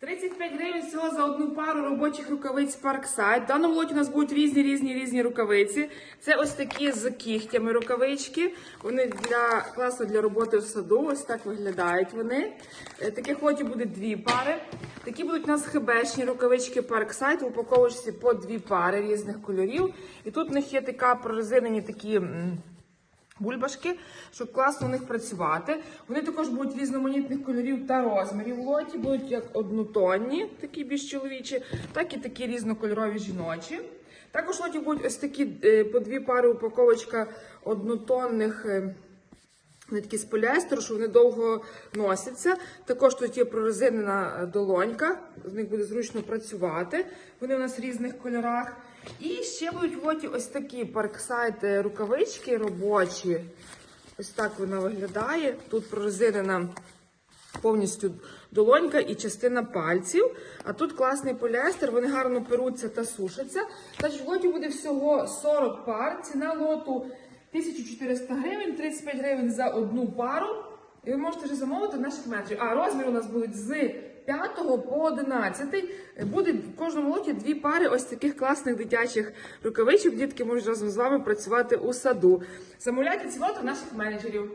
35 гривень всього за одну пару робочих рукавиць Parkside. В даному лоті у нас будуть різні різні різні рукавиці. Це ось такі з кігтями рукавички. Вони для класно для роботи в саду. Ось так виглядають вони. Е, Таких лотів буде дві пари. Такі будуть у нас хебешні рукавички Parkside в упаковочці по дві пари різних кольорів. І тут в них є така прорезинені такі. Бульбашки, щоб класно у них працювати. Вони також будуть різноманітних кольорів та розмірів в лоті, будуть як однотонні, такі більш чоловічі, так і такі різнокольорові жіночі. Також лоті будуть ось такі е, по дві пари упаковочка однотонних. Вони такі з поліестеру, що вони довго носяться. Також тут є прорезинена долонька, з них буде зручно працювати. Вони у нас в різних кольорах. І ще будуть в лоті ось такі парксайд рукавички робочі. Ось так вона виглядає. Тут прорезинена повністю долонька і частина пальців. А тут класний поліестер, вони гарно перуться та сушаться. Значить, в лоті буде всього 40 пар. Ціна лоту 1400 гривень, 35 гривень за одну пару. І ви можете вже замовити наших менеджерів. А розмір у нас будуть з 5 по 11. Буде в кожному лоті дві пари ось таких класних дитячих рукавичок. Дітки можуть разом з вами працювати у саду. Замовляйте ці лоти в наших менеджерів.